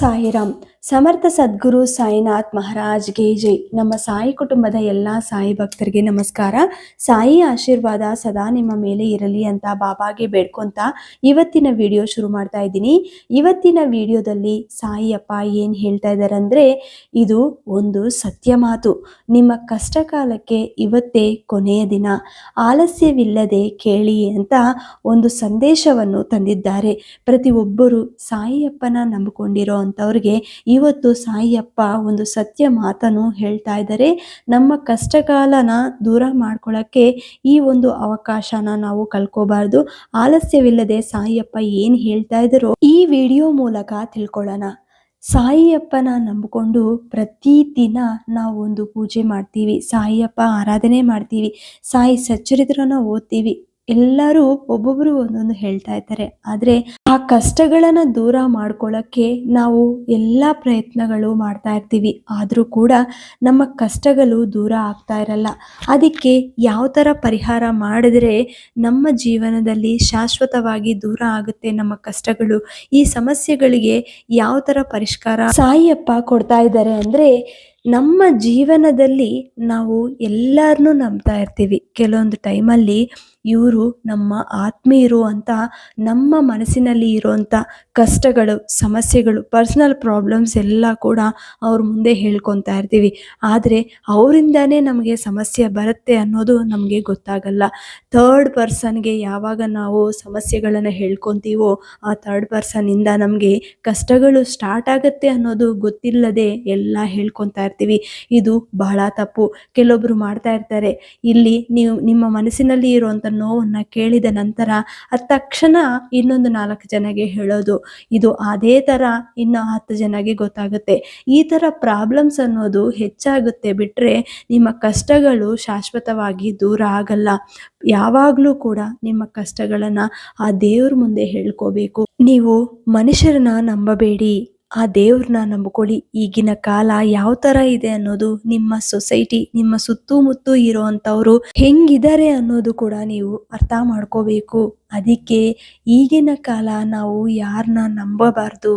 சாயிராம். ಸಮರ್ಥ ಸದ್ಗುರು ಸಾಯಿನಾಥ್ ಮಹಾರಾಜ್ ಜೈ. ನಮ್ಮ ಸಾಯಿ ಕುಟುಂಬದ ಎಲ್ಲ ಸಾಯಿ ಭಕ್ತರಿಗೆ ನಮಸ್ಕಾರ. ಸಾಯಿ ಆಶೀರ್ವಾದ ಸದಾ ನಿಮ್ಮ ಮೇಲೆ ಇರಲಿ ಅಂತ ಬಾಬಾಗೆ ಬೇಡ್ಕೊಂತ ಇವತ್ತಿನ ವಿಡಿಯೋ ಶುರು ಮಾಡ್ತಾ ಇದ್ದೀನಿ. ಇವತ್ತಿನ ವಿಡಿಯೋದಲ್ಲಿ ಸಾಯಿ ಅಪ್ಪ ಏನು ಹೇಳ್ತಾ ಇದ್ದಾರೆ ಅಂದರೆ ಇದು ಒಂದು ಸತ್ಯ ಮಾತು. ನಿಮ್ಮ ಕಷ್ಟ ಕಾಲಕ್ಕೆ ಇವತ್ತೇ ಕೊನೆಯ ದಿನ. ಆಲಸ್ಯವಿಲ್ಲದೆ ಕೇಳಿ ಅಂತ ಒಂದು ಸಂದೇಶವನ್ನು ತಂದಿದ್ದಾರೆ. ಪ್ರತಿಯೊಬ್ಬರು ಸಾಯಿಯಪ್ಪನ ನಂಬಿಕೊಂಡಿರೋ ಅಂಥವ್ರಿಗೆ ಇವತ್ತು ಸಾಯಿಯಪ್ಪ ಒಂದು ಸತ್ಯ ಮಾತನ್ನು ಹೇಳ್ತಾ ಇದ್ದಾರೆ. ನಮ್ಮ ಕಷ್ಟಕಾಲನ ದೂರ ಮಾಡ್ಕೊಳ್ಳೋಕ್ಕೆ ಈ ಒಂದು ಅವಕಾಶನ ನಾವು ಕಳ್ಕೋಬಾರ್ದು. ಆಲಸ್ಯವಿಲ್ಲದೆ ಸಾಯಿಯಪ್ಪ ಏನು ಹೇಳ್ತಾ ಇದ್ದಾರೋ ಈ ವಿಡಿಯೋ ಮೂಲಕ ತಿಳ್ಕೊಳ್ಳೋಣ. ಸಾಯಿಯಪ್ಪನ ನಂಬಿಕೊಂಡು ಪ್ರತಿದಿನ ನಾವು ಒಂದು ಪೂಜೆ ಮಾಡ್ತೀವಿ. ಸಾಯಿಯಪ್ಪ ಆರಾಧನೆ ಮಾಡ್ತೀವಿ. ಸಾಯಿ ಸಚ್ಚರಿತ್ರನ ಓದ್ತೀವಿ. ಎಲ್ಲರೂ ಒಬ್ಬೊಬ್ರು ಒಂದೊಂದು ಹೇಳ್ತಾ ಇದ್ದಾರೆ. ಆದ್ರೆ ಆ ಕಷ್ಟಗಳನ್ನ ದೂರ ಮಾಡ್ಕೊಳ್ಳೋಕ್ಕೆ ನಾವು ಎಲ್ಲ ಪ್ರಯತ್ನಗಳು ಮಾಡ್ತಾ ಇರ್ತೀವಿ. ಆದ್ರೂ ಕೂಡ ನಮ್ಮ ಕಷ್ಟಗಳು ದೂರ ಆಗ್ತಾ ಇರಲ್ಲ. ಅದಕ್ಕೆ ಯಾವ ಥರ ಪರಿಹಾರ ಮಾಡಿದ್ರೆ ನಮ್ಮ ಜೀವನದಲ್ಲಿ ಶಾಶ್ವತವಾಗಿ ದೂರ ಆಗುತ್ತೆ ನಮ್ಮ ಕಷ್ಟಗಳು. ಈ ಸಮಸ್ಯೆಗಳಿಗೆ ಯಾವ ಥರ ಪರಿಷ್ಕಾರ ಸಾಯಿಯಪ್ಪ ಕೊಡ್ತಾ ಇದ್ದಾರೆ ಅಂದ್ರೆ ನಮ್ಮ ಜೀವನದಲ್ಲಿ ನಾವು ಎಲ್ಲರನ್ನೂ ನಂಬ್ತಾ ಇರ್ತೀವಿ. ಕೆಲವೊಂದು ಟೈಮಲ್ಲಿ ಇವರು ನಮ್ಮ ಆತ್ಮೀಯರು ಅಂತ ನಮ್ಮ ಮನಸ್ಸಿನಲ್ಲಿ ಇರುವಂಥ ಕಷ್ಟಗಳು, ಸಮಸ್ಯೆಗಳು ಪರ್ಸ್ನಲ್ ಪ್ರಾಬ್ಲಮ್ಸ್ ಎಲ್ಲ ಕೂಡ ಅವ್ರ ಮುಂದೆ ಹೇಳ್ಕೊತಾ ಇರ್ತೀವಿ. ಆದರೆ ಅವರಿಂದನೇ ನಮಗೆ ಸಮಸ್ಯೆ ಬರುತ್ತೆ ಅನ್ನೋದು ನಮಗೆ ಗೊತ್ತಾಗಲ್ಲ. ಥರ್ಡ್ ಪರ್ಸನ್ಗೆ ಯಾವಾಗ ನಾವು ಸಮಸ್ಯೆಗಳನ್ನು ಹೇಳ್ಕೊತೀವೋ ಆ ಥರ್ಡ್ ಪರ್ಸನ್ನಿಂದ ನಮಗೆ ಕಷ್ಟಗಳು ಸ್ಟಾರ್ಟ್ ಆಗುತ್ತೆ ಅನ್ನೋದು ಗೊತ್ತಿಲ್ಲದೆ ಎಲ್ಲ ಹೇಳ್ಕೊತಾ ಇರ್ತೀವಿ. ಇದು ಬಹಳ ತಪ್ಪು. ಕೆಲವೊಬ್ರು ಮಾಡ್ತಾ ಇರ್ತಾರೆ. ಇಲ್ಲಿ ನೀವು ನಿಮ್ಮ ಮನಸ್ಸಿನಲ್ಲಿ ಇರುವಂಥ ನೋವನ್ನು ಕೇಳಿದ ನಂತರ ತಕ್ಷಣ ಇನ್ನೊಂದು ನಾಲ್ಕು ಜನಗೆ ಹೇಳೋದು, ಇದು ಅದೇ ತರ ಇನ್ನು ಹತ್ತು ಜನಗೆ ಗೊತ್ತಾಗುತ್ತೆ. ಈ ತರ ಪ್ರಾಬ್ಲಮ್ಸ್ ಅನ್ನೋದು ಹೆಚ್ಚಾಗುತ್ತೆ ಬಿಟ್ರೆ ನಿಮ್ಮ ಕಷ್ಟಗಳು ಶಾಶ್ವತವಾಗಿ ದೂರ ಆಗಲ್ಲ. ಯಾವಾಗಲೂ ಕೂಡ ನಿಮ್ಮ ಕಷ್ಟಗಳನ್ನ ಆ ದೇವ್ರ ಮುಂದೆ ಹೇಳ್ಕೋಬೇಕು. ನೀವು ಮನುಷ್ಯರನ್ನ ನಂಬಬೇಡಿ. ಆ ದೇವ್ರನ್ನ ನಂಬ್ಕೊಳ್ಳಿ. ಈಗಿನ ಕಾಲ ಯಾವ ಥರ ಇದೆ ಅನ್ನೋದು ನಿಮ್ಮ ಸೊಸೈಟಿ, ನಿಮ್ಮ ಸುತ್ತಮುತ್ತ ಇರೋವಂಥವ್ರು ಹೆಂಗಿದ್ದಾರೆ ಅನ್ನೋದು ಕೂಡ ನೀವು ಅರ್ಥ ಮಾಡ್ಕೋಬೇಕು. ಅದಕ್ಕೆ ಈಗಿನ ಕಾಲ ನಾವು ಯಾರನ್ನ ನಂಬಬಾರ್ದು.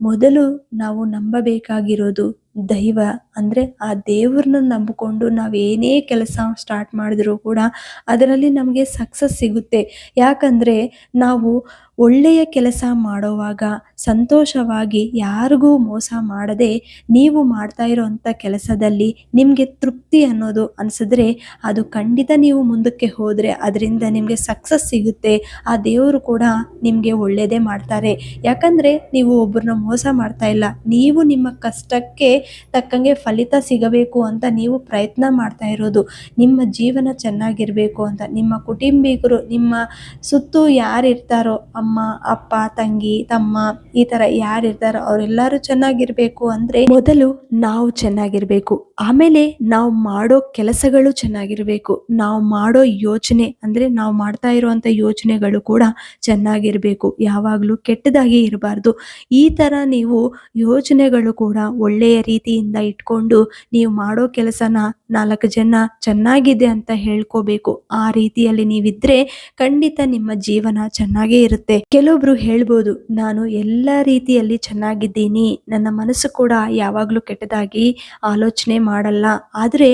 ಮೊದಲು ನಾವು ನಂಬಬೇಕಾಗಿರೋದು ದೈವ. ಅಂದರೆ ಆ ದೇವ್ರನ್ನ ನಂಬಿಕೊಂಡು ಏನೇ ಕೆಲಸ ಸ್ಟಾರ್ಟ್ ಮಾಡಿದ್ರೂ ಕೂಡ ಅದರಲ್ಲಿ ನಮಗೆ ಸಕ್ಸಸ್ ಸಿಗುತ್ತೆ. ಯಾಕಂದರೆ ನಾವು ಒಳ್ಳೆಯ ಕೆಲಸ ಮಾಡೋವಾಗ ಸಂತೋಷವಾಗಿ ಯಾರಿಗೂ ಮೋಸ ಮಾಡದೆ ನೀವು ಮಾಡ್ತಾ ಇರೋವಂಥ ಕೆಲಸದಲ್ಲಿ ನಿಮಗೆ ತೃಪ್ತಿ ಅನ್ನೋದು ಅನಿಸಿದ್ರೆ ಅದು ಖಂಡಿತ ನೀವು ಮುಂದಕ್ಕೆ ಹೋದರೆ ಅದರಿಂದ ನಿಮಗೆ ಸಕ್ಸಸ್ ಸಿಗುತ್ತೆ. ಆ ದೇವರು ಕೂಡ ನಿಮಗೆ ಒಳ್ಳೆಯದೇ ಮಾಡ್ತಾರೆ. ಯಾಕಂದರೆ ನೀವು ಒಬ್ಬರನ್ನ ಮೋಸ ಮಾಡ್ತಾ ಇಲ್ಲ. ನೀವು ನಿಮ್ಮ ಕಷ್ಟಕ್ಕೆ ತಕ್ಕಂಗೆ ಫಲಿತ ಸಿಗಬೇಕು ಅಂತ ನೀವು ಪ್ರಯತ್ನ ಮಾಡ್ತಾ ಇರೋದು. ನಿಮ್ಮ ಜೀವನ ಚೆನ್ನಾಗಿರಬೇಕು ಅಂತ. ನಿಮ್ಮ ಕುಟುಂಬಿಗರು ನಿಮ್ಮ ಸುತ್ತು ಯಾರು ಇರ್ತಾರೋ ಅಮ್ಮ, ಅಪ್ಪ, ತಂಗಿ, ತಮ್ಮ, ಈ ಥರ ಯಾರು ಇರ್ತಾರೋ ಅವರೆಲ್ಲರೂ ಚೆನ್ನಾಗಿರಬೇಕು ಅಂದರೆ ಮೊದಲು ನಾವು ಚೆನ್ನಾಗಿರಬೇಕು. ಆಮೇಲೆ ನಾವು ಮಾಡೋ ಕೆಲಸಗಳು ಚೆನ್ನಾಗಿರಬೇಕು. ನಾವು ಮಾಡೋ ಯೋಚನೆ ಅಂದರೆ ನಾವು ಮಾಡ್ತಾ ಇರುವಂಥ ಯೋಚನೆಗಳು ಕೂಡ ಚೆನ್ನಾಗಿರಬೇಕು. ಯಾವಾಗಲೂ ಕೆಟ್ಟದಾಗಿ ಇರಬಾರ್ದು. ಈ ಥರ ನೀವು ಯೋಚನೆಗಳು ಕೂಡ ಒಳ್ಳೆಯ ರೀತಿಯಿಂದ ಇಟ್ಕೊಂಡು ನೀವು ಮಾಡೋ ಕೆಲಸನ ನಾಲ್ಕು ಜನ ಚೆನ್ನಾಗಿದೆ ಅಂತ ಹೇಳ್ಕೋಬೇಕು. ಆ ರೀತಿಯಲ್ಲಿ ನೀವಿದ್ರೆ ಖಂಡಿತ ನಿಮ್ಮ ಜೀವನ ಚೆನ್ನಾಗೇ ಇರುತ್ತೆ. ಕೆಲವೊಬ್ರು ಹೇಳ್ಬೋದು, ನಾನು ಎಲ್ಲ ರೀತಿಯಲ್ಲಿ ಚೆನ್ನಾಗಿದ್ದೀನಿ. ನನ್ನ ಮನಸ್ಸು ಕೂಡ ಯಾವಾಗಲೂ ಕೆಟ್ಟದಾಗಿ ಆಲೋಚನೆ ಮಾಡಲ್ಲ. ಆದರೆ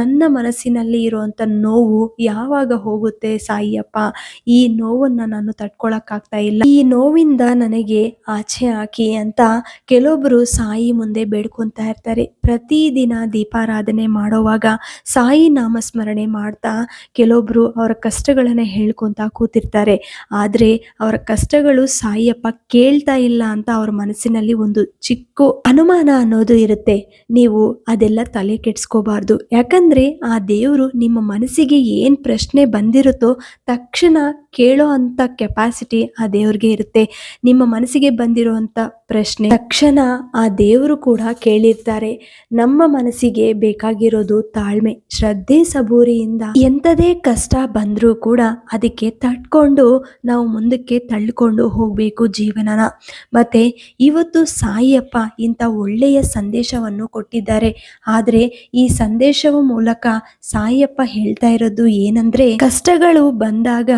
ನನ್ನ ಮನಸ್ಸಿನಲ್ಲಿ ಇರುವಂಥ ನೋವು ಯಾವಾಗ ಹೋಗುತ್ತೆ ಸಾಯಿಯಪ್ಪ? ಈ ನೋವನ್ನು ನಾನು ತಡ್ಕೊಳಕ್ಕಾಗ್ತಾ ಇಲ್ಲ. ಈ ನೋವಿಂದ ನನಗೆ ಆಚೆ ಹಾಕಿ ಅಂತ ಕೆಲವೊಬ್ರು ಸಾಯಿ ಮುಂದೆ ಬೇಡ್ಕೊತಾ ಇರ್ತಾರೆ. ಪ್ರತಿದಿನ ದೀಪಾರಾಧನೆ ಮಾಡೋವಾಗ ಸಾಯಿ ನಾಮಸ್ಮರಣೆ ಮಾಡ್ತಾ ಕೆಲವೊಬ್ರು ಅವರ ಕಷ್ಟಗಳನ್ನ ಹೇಳ್ಕೊಂತ ಕೂತಿರ್ತಾರೆ. ಆದರೆ ಅವರ ಕಷ್ಟಗಳು ಸಾಯಿಯಪ್ಪ ಕೇಳ್ತಾ ಇಲ್ಲ ಅಂತ ಅವ್ರ ಮನಸ್ಸಿನಲ್ಲಿ ಒಂದು ಚಿಕ್ಕ ಅನುಮಾನ ಅನ್ನೋದು ಇರುತ್ತೆ. ನೀವು ಅದೆಲ್ಲ ತಲೆ ಕೆಡ್ಸ್ಕೋಬಾರ್ದು. ಯಾಕಂದ್ರೆ ಆ ದೇವರು ನಿಮ್ಮ ಮನಸ್ಸಿಗೆ ಏನ್ ಪ್ರಶ್ನೆ ಬಂದಿರುತ್ತೋ ತಕ್ಷಣ ಕೇಳೋ ಅಂತ ಕೆಪಾಸಿಟಿ ಆ ದೇವ್ರಿಗೆ ಇರುತ್ತೆ. ನಿಮ್ಮ ಮನಸ್ಸಿಗೆ ಬಂದಿರುವಂತ ಪ್ರಶ್ನೆ ತಕ್ಷಣ ಆ ದೇವರು ಕೂಡ ಕೇಳಿರ್ತಾರೆ. ನಮ್ಮ ಮನಸ್ಸಿಗೆ ಬೇಕಾಗಿರೋದು ತಾಳ್ಮೆ, ಶ್ರದ್ಧೆ ಸಬೂರಿಯಿಂದ ಎಂಥದೇ ಕಷ್ಟ ಬಂದ್ರೂ ಕೂಡ ಅದಕ್ಕೆ ತಟ್ಕೊಂಡು ನಾವು ಮುಂದಕ್ಕೆ ತಳ್ಕೊಂಡು ಹೋಗಬೇಕು ಜೀವನನ. ಮತ್ತೆ ಇವತ್ತು ಸಾಯಿಯಪ್ಪ ಇಂಥ ಒಳ್ಳೆಯ ಸಂದೇಶವನ್ನು ಕೊಟ್ಟಿದ್ದಾರೆ. ಆದರೆ ಈ ಸಂದೇಶವ ಮೂಲಕ ಸಾಯಿಯಪ್ಪ ಹೇಳ್ತಾ ಇರೋದು ಏನಂದ್ರೆ, ಕಷ್ಟಗಳು ಬಂದಾಗ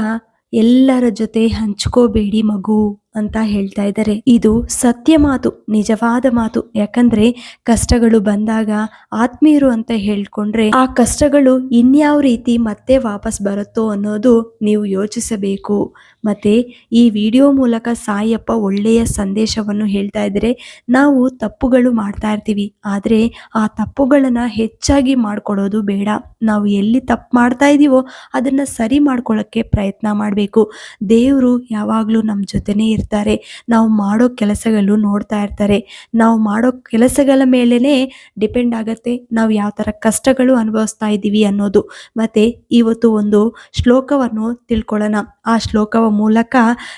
ಎಲ್ಲರ ಜೊತೆ ಹಂಚ್ಕೋಬೇಡಿ ಮಗು. ಅಂತ ಹೇಳ್ತಾ ಇದ್ದಾರೆ. ಇದು ಸತ್ಯ ಮಾತು, ನಿಜವಾದ ಮಾತು. ಯಾಕಂದ್ರೆ ಕಷ್ಟಗಳು ಬಂದಾಗ ಆತ್ಮೀಯರು ಅಂತ ಹೇಳ್ಕೊಂಡ್ರೆ ಆ ಕಷ್ಟಗಳು ಇನ್ಯಾವ ರೀತಿ ಮತ್ತೆ ವಾಪಸ್ ಬರುತ್ತೋ ಅನ್ನೋದು ನೀವು ಯೋಚಿಸಬೇಕು. ಮತ್ತೆ ಈ ವಿಡಿಯೋ ಮೂಲಕ ಸಾಯಪ್ಪ ಒಳ್ಳೆಯ ಸಂದೇಶವನ್ನು ಹೇಳ್ತಾ ಇದ್ದಾರೆ ನಾವು ತಪ್ಪುಗಳು ಮಾಡ್ತಾ ಇರ್ತೀವಿ. ಆದರೆ ಆ ತಪ್ಪುಗಳನ್ನ ಹೆಚ್ಚಾಗಿ ಮಾಡಿಕೊಡೋದು ಬೇಡ. ನಾವು ಎಲ್ಲಿ ತಪ್ಪು ಮಾಡ್ತಾ ಇದ್ದೀವೋ ಅದನ್ನು ಸರಿ ಮಾಡ್ಕೊಳ್ಳೋಕ್ಕೆ ಪ್ರಯತ್ನ ಮಾಡಬೇಕು. ದೇವರು ಯಾವಾಗಲೂ ನಮ್ಮ ಜೊತೆನೇ ಇರ್ತಾರೆ. ನಾವು ಮಾಡೋ ಕೆಲಸಗಳು ನೋಡ್ತಾ ಇರ್ತಾರೆ. ನಾವು ಮಾಡೋ ಕೆಲಸಗಳ ಮೇಲೇ ಡಿಪೆಂಡ್ ಆಗುತ್ತೆ. ನಾವು ಯಾವ ಥರ ಕಷ್ಟಗಳು ಅನುಭವಿಸ್ತಾ ಇದ್ದೀವಿ ಅನ್ನೋದು. ಮತ್ತೆ ಇವತ್ತು ಒಂದು ಶ್ಲೋಕವನ್ನು ತಿಳ್ಕೊಳ್ಳೋಣ. ಆ ಶ್ಲೋಕವ ಮೂಲಕ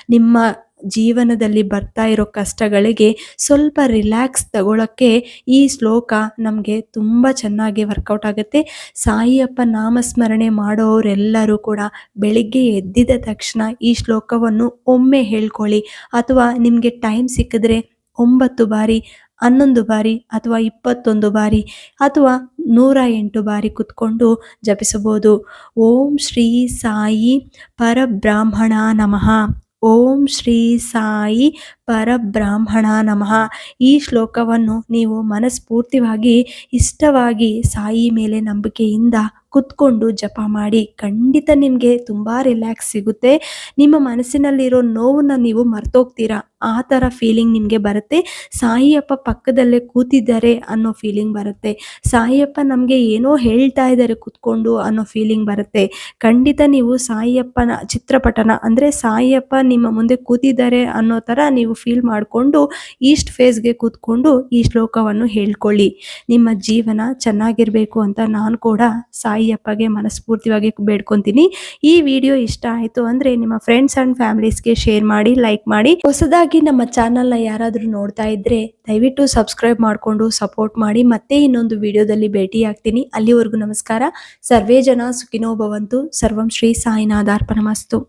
ನಿಮ್ಮ ಜೀವನದಲ್ಲಿ ಬರ್ತಾ ಇರೋ ಕಷ್ಟಗಳಿಗೆ ಸ್ವಲ್ಪ ರಿಲ್ಯಾಕ್ಸ್ ತಗೊಳ್ಳೋಕ್ಕೆ ಈ ಶ್ಲೋಕ ನಮಗೆ ತುಂಬ ಚೆನ್ನಾಗಿ ವರ್ಕೌಟ್ ಆಗುತ್ತೆ. ಸಾಯಿಯಪ್ಪ ನಾಮಸ್ಮರಣೆ ಮಾಡೋರೆಲ್ಲರೂ ಕೂಡ ಬೆಳಿಗ್ಗೆ ಎದ್ದಿದ ತಕ್ಷಣ ಈ ಶ್ಲೋಕವನ್ನು ಒಮ್ಮೆ ಹೇಳ್ಕೊಳ್ಳಿ. ಅಥವಾ ನಿಮಗೆ ಟೈಮ್ ಸಿಕ್ಕಿದ್ರೆ ಒಂಬತ್ತು ಬಾರಿ ಹನ್ನೊಂದು ಬಾರಿ ಅಥವಾ ಇಪ್ಪತ್ತೊಂದು ಬಾರಿ ಅಥವಾ ನೂರ ಎಂಟು ಬಾರಿ ಕುತ್ಕೊಂಡು ಜಪಿಸಬಹುದು. ಓಂ ಶ್ರೀ ಸಾಯಿ ಪರಬ್ರಾಹ್ಮಣ ನಮಃ. ಓಂ ಶ್ರೀ ಸಾಯಿ ಪರಬ್ರಾಹ್ಮಣ ನಮಃ. ಈ ಶ್ಲೋಕವನ್ನು ನೀವು ಮನಸ್ಫೂರ್ತಿವಾಗಿ, ಇಷ್ಟವಾಗಿ ಸಾಯಿ ಮೇಲೆ ನಂಬಿಕೆಯಿಂದ ಕುತ್ಕೊಂಡು ಜಪ ಮಾಡಿ ಖಂಡಿತ ನಿಮಗೆ ತುಂಬ ರಿಲ್ಯಾಕ್ಸ್ ಸಿಗುತ್ತೆ. ನಿಮ್ಮ ಮನಸ್ಸಿನಲ್ಲಿರೋ ನೋವನ್ನ ನೀವು ಮರ್ತೋಗ್ತೀರಾ? ಆ ಥರ ಫೀಲಿಂಗ್ ನಿಮಗೆ ಬರುತ್ತೆ. ಸಾಯಿಯಪ್ಪ ಪಕ್ಕದಲ್ಲೇ ಕೂತಿದ್ದಾರೆ ಅನ್ನೋ ಫೀಲಿಂಗ್ ಬರುತ್ತೆ. ಸಾಯಿಯಪ್ಪ ನಮಗೆ ಏನೋ ಹೇಳ್ತಾ ಇದ್ದಾರೆ ಕುತ್ಕೊಂಡು ಅನ್ನೋ ಫೀಲಿಂಗ್ ಬರುತ್ತೆ. ಖಂಡಿತ ನೀವು ಸಾಯಿಯಪ್ಪನ ಚಿತ್ರಪಟನ, ಅಂದರೆ ಸಾಯಿಯಪ್ಪ ನಿಮ್ಮ ಮುಂದೆ ಕೂತಿದ್ದಾರೆ ಅನ್ನೋ ಥರ ನೀವು ಫೀಲ್ ಮಾಡಿಕೊಂಡು ಈಸ್ಟ್ ಫೇಸ್ಗೆ ಕೂತ್ಕೊಂಡು ಈ ಶ್ಲೋಕವನ್ನು ಹೇಳ್ಕೊಳ್ಳಿ. ನಿಮ್ಮ ಜೀವನ ಚೆನ್ನಾಗಿರಬೇಕು ಅಂತ ನಾನು ಕೂಡ ಸಾಯಿಯಪ್ಪಗೆ ಮನಸ್ಫೂರ್ತಿಯಾಗಿ ಬೇಡ್ಕೊತೀನಿ. ಈ ವಿಡಿಯೋ ಇಷ್ಟ ಆಯಿತು ಅಂದರೆ ನಿಮ್ಮ ಫ್ರೆಂಡ್ಸ್ ಆ್ಯಂಡ್ ಫ್ಯಾಮಿಲೀಸ್ಗೆ ಶೇರ್ ಮಾಡಿ ಲೈಕ್ ಮಾಡಿ. ಹೊಸದಾಗಿ ನಮ್ಮ ಚಾನಲ್ನ ಯಾರಾದರೂ ನೋಡ್ತಾ ಇದ್ದರೆ ದಯವಿಟ್ಟು ಸಬ್ಸ್ಕ್ರೈಬ್ ಮಾಡಿಕೊಂಡು ಸಪೋರ್ಟ್ ಮಾಡಿ. ಮತ್ತೆ ಇನ್ನೊಂದು ವಿಡಿಯೋದಲ್ಲಿ ಭೇಟಿ ಆಗ್ತೀನಿ ಅಲ್ಲಿವರೆಗೂ ನಮಸ್ಕಾರ. ಸರ್ವೇ ಜನ ಸುಖಿನೋ ಭವಂತು. ಸರ್ವಂ ಶ್ರೀ ಸಾಯಿನಾಥಾರ್ಪಣಮಸ್ತು.